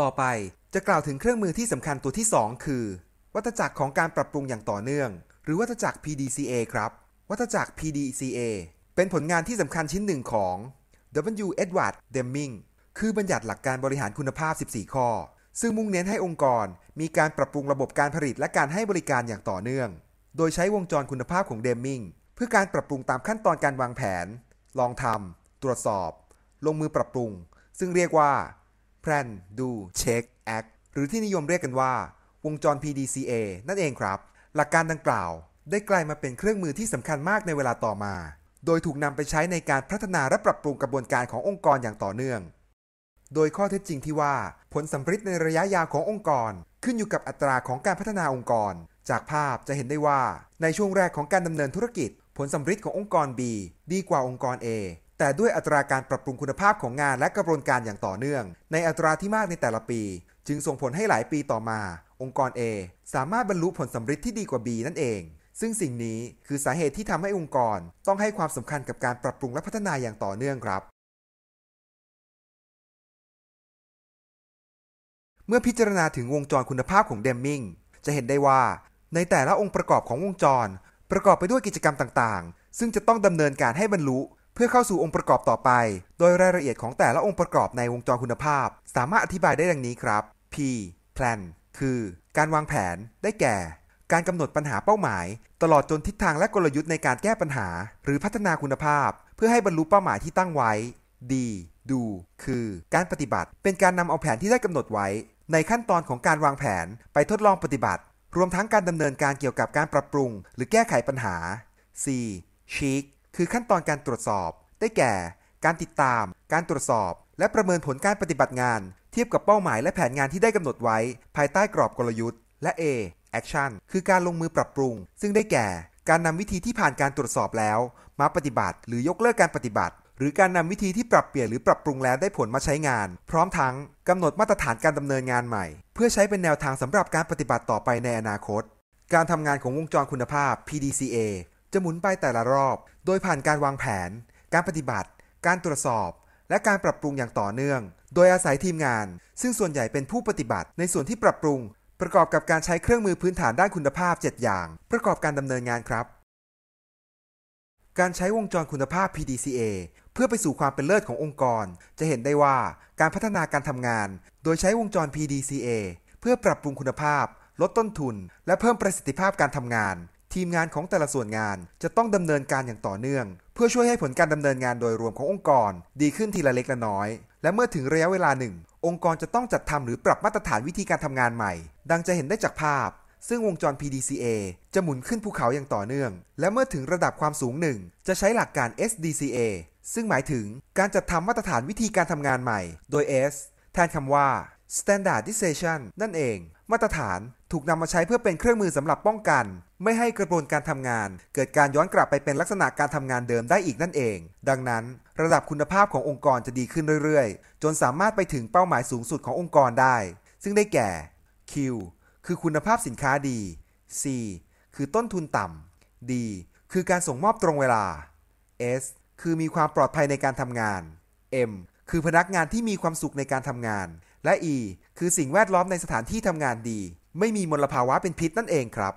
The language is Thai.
ต่อไปจะกล่าวถึงเครื่องมือที่สำคัญตัวที่ 2 คือ วัฏจักรของการปรับปรุงอย่างต่อเนื่อง หรือวัฏจักร PDCA ครับ วัฏจักร PDCA เป็นผลงานที่สำคัญชิ้นหนึ่งของ W. Edward Deming คือบัญญัติหลักการบริหารคุณภาพ 14 ข้อ ซึ่งมุ่งเน้นให้องค์กร มีการปรับปรุงระบบการผลิตและการให้บริการอย่างต่อเนื่อง โดยใช้วงจรคุณภาพของเดมมิงเพื่อการปรับปรุงตามขั้นตอนการวางแผน ลองทำตรวจสอบ ลงมือปรับปรุง ซึ่งเรียกว่า plan do check act หรือที่นิยมเรียกกันว่า วงจร PDCA นั่นเองครับ หลักการดังกล่าว ได้กลายมาเป็นเครื่องมือที่สำคัญมากในเวลาต่อมา โดยถูกนำไปใช้ในการพัฒนาและปรับปรุงกระบวนการขององค์กรอย่างต่อเนื่อง โดยข้อเท็จจริงที่ว่าผลสัมฤทธิ์ในระยะยาวขององค์กร ขึ้นอยู่กับอัตราของการพัฒนาองค์กร จากภาพจะเห็นได้ว่า ในช่วงแรกของการดำเนินธุรกิจ ผลสัมฤทธิ์ขององค์กร B ดีกว่าองค์กร A แต่ด้วยอัตราการปรับปรุงคุณภาพของงานและกระบวนการอย่างต่อเนื่อง ในอัตราที่มากในแต่ละปี จึงส่งผลให้หลายปีต่อมา องค์กร A สามารถบรรลุผลสัมฤทธิ์ที่ดีกว่า B นั่นเอง ซึ่งสิ่งนี้คือสาเหตุที่ทำให้องค์กร ต้องให้ความสำคัญกับการปรับปรุงและพัฒนาอย่างต่อเนื่องครับ เมื่อพิจารณาถึงวงจรคุณภาพของเดมมิงจะเห็นได้ว่าในแต่ละองค์ประกอบของวงจร ประกอบไปด้วยกิจกรรมต่างๆ ซึ่งจะต้องดำเนินการให้บรรลุ พื่อเข้าสู่องค์ประกอบต่อไป โดยรายละเอียดของแต่ละองค์ประกอบในวงจรคุณภาพ สามารถอธิบายได้ดังนี้ครับ P plan คือ การวางแผน ได้แก่ การกำหนดปัญหาเป้าหมาย ตลอดจนทิศทางและกลยุทธ์ในการแก้ปัญหา หรือพัฒนาคุณภาพ เพื่อให้บรรลุเป้าหมายที่ตั้งไว้ D do คือ การปฏิบัติ เป็นการนำเอาแผนที่ได้กำหนดไว้ ในขั้นตอนของการวางแผนไปทดลองปฏิบัติ รวมทั้งการดำเนินการเกี่ยวกับการปรับปรุง หรือแก้ไขปัญหา C check คือขั้นตอนการตรวจสอบ ได้แก่ การติดตาม การตรวจสอบ และประเมินผลการปฏิบัติงาน เทียบกับเป้าหมายและแผนงานที่ได้กำหนดไว้ ภายใต้กรอบกลยุทธ์ และ A action คือการลงมือปรับปรุง ซึ่งได้แก่ การนำวิธีที่ผ่านการตรวจสอบแล้ว มาปฏิบัติ หรือยกเลิกการปฏิบัติ หรือการนำวิธีที่ปรับเปลี่ยนหรือปรับปรุงแล้วได้ผลมาใช้งาน พร้อมทั้งกำหนดมาตรฐานการดำเนินงานใหม่ เพื่อใช้เป็นแนวทางสำหรับการปฏิบัติต่อไปในอนาคต การทำงานของวงจรคุณภาพ PDCA จะหมุนไปแต่ละรอบ โดยผ่านการวางแผน การปฏิบัติ การตรวจสอบ และการปรับปรุงอย่างต่อเนื่อง โดยอาศัยทีมงาน ซึ่งส่วนใหญ่เป็นผู้ปฏิบัติ ในส่วนที่ปรับปรุง ประกอบกับการใช้เครื่องมือพื้นฐานด้านคุณภาพ 7 อย่าง ประกอบการดำเนินงานครับ การใช้วงจรคุณภาพ PDCA เพื่อไปสู่ความเป็นเลิศขององค์กร จะเห็นได้ว่าการพัฒนาการทำงาน โดยใช้วงจร PDCA เพื่อปรับปรุงคุณภาพ ลดต้นทุน และเพิ่มประสิทธิภาพการทำงาน ทีมงานของแต่ละส่วนงานจะต้องดำเนินการอย่างต่อเนื่อง เพื่อช่วยให้ผลการดำเนินงานโดยรวมขององค์กร ดีขึ้นทีละเล็กละน้อย และเมื่อถึงระยะเวลาหนึ่ง องค์กรจะต้องจัดทำหรือปรับมาตรฐานวิธีการทำงานใหม่ ดังจะเห็นได้จากภาพ ซึ่งวงจร PDCA จะหมุนขึ้นภูเขาอย่างต่อเนื่อง และเมื่อถึงระดับความสูงหนึ่งจะใช้หลักการ SDCA ซึ่งหมายถึงการจัดทำมาตรฐานวิธีการทำงานใหม่ โดย S แทนคำว่า standardization นั่นเอง มาตรฐานถูกนำมาใช้เพื่อเป็นเครื่องมือสำหรับป้องกัน ไม่ให้กระบวนการทำงาน เกิดการย้อนกลับไปเป็นลักษณะการทำงานเดิมได้อีกนั่นเอง ดังนั้น ระดับคุณภาพขององค์กรจะดีขึ้นเรื่อยๆ จนสามารถไปถึงเป้าหมายสูงสุดขององค์กรได้ ซึ่งได้แก่ Q คือคุณภาพสินค้าดี C คือต้นทุนต่ำ D คือการส่งมอบตรงเวลา S คือมีความปลอดภัยในการทำงาน M คือพนักงานที่มีความสุขในการทำงาน และ E คือสิ่งแวดล้อมในสถานที่ทำงานดี ไม่มีมลภาวะเป็นพิษนั่นเองครับ